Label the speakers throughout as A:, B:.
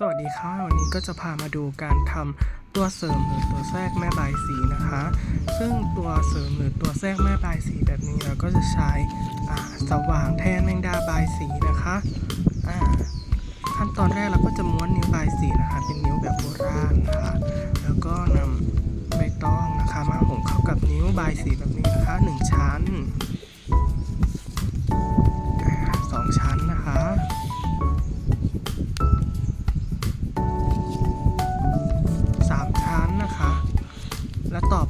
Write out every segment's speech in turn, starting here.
A: สวัสดีค่ะวันนี้ก็จะพามาดูการทำตัวเสริมหรือตัวแทรกแม่บายสีนะคะ ซึ่งตัวเสริมหรือตัวแทรกแม่บายสีแบบนี้เราก็จะใช้สว่างแทนแมงดาบายสีนะคะขั้นตอนแรกเราก็จะม้วนนิ้วบายสีนะคะ เป็นนิ้วแบบโบ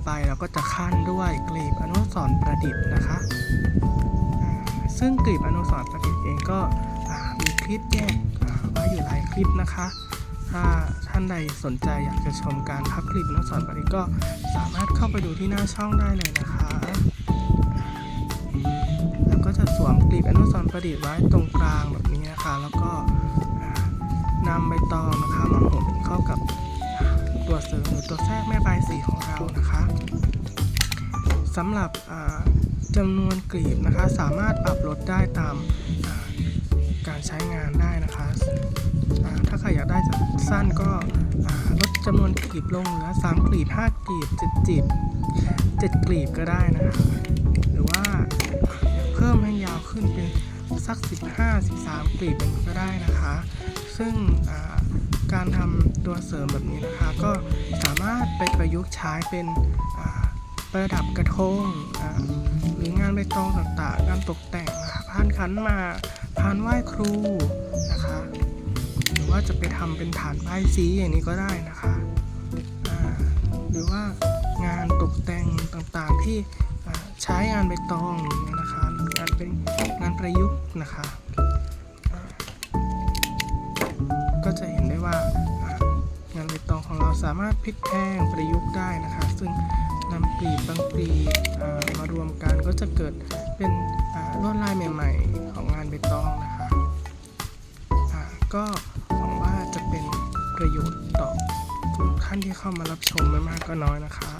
A: ไปเราก็จะขั้นด้วยกลีบอนุสรณ์ประดิษฐ์นะคะ ซึ่งกลีบอนุสรณ์ประดิษฐ์เองก็มีคลิปแยกอ่าไว้อยู่หลายคลิปนะคะ ถ้าท่านใดสนใจอยากจะชมการพับกลีบอนุสรณ์ประดิษฐ์ก็สามารถเข้าไปดูที่หน้าช่องได้เลยนะคะ แล้วก็จะสวมกลีบอนุสรณ์ประดิษฐ์ไว้ตรงกลางแบบนี้นะคะ แล้วก็นำใบตองนะคะมาห่มเข้ากับ ตัวเสริมหรือตัวแทรกแม่บายสีของเรานะคะสำหรับจำนวนกลีบนะคะ สามารถปรับลดได้ตามาการใช้งานได้นะคะถ้าใครอยากได้จะสั้นก็ลดจำนวนกลีบลงเหลือ3กลีบ5กลีบ7กลีบ7กลีบก็ได้นะคะหรือว่าเพิ่มให้ยาวขึ้นเป็นสัก 15 13กลีบเป็นก็ได้นะคะ ซึ่ง การทำตัวเสริมแบบนี้นะคะ ก็สามารถไปประยุกต์ใช้เป็นประดับกระทงหรืองานใบตองต่างๆงานตกแต่งนะคะพานขันมาพานไหว้ครูนะคะหรือว่าจะไปทำเป็นฐานใบายสีอย่างนี้ก็ได้นะคะหรือว่างานตกแต่งต่างๆที่ใช้งานใบตองนะคะงานเป็นงานประยุกต์นะคะ ว่างานใบตองของเราสามารถพลิกแพงประยุกต์ได้นะคะ ซึ่งนำปลีบบางปลีมารวมกันก็จะเกิดเป็นลวดลายใหม่ๆ ของงานใบตองนะคะก็หวังว่าจะเป็นประโยชน์ต่อทุกท่านที่เข้ามารับชมไม่มากก็น้อยนะคะ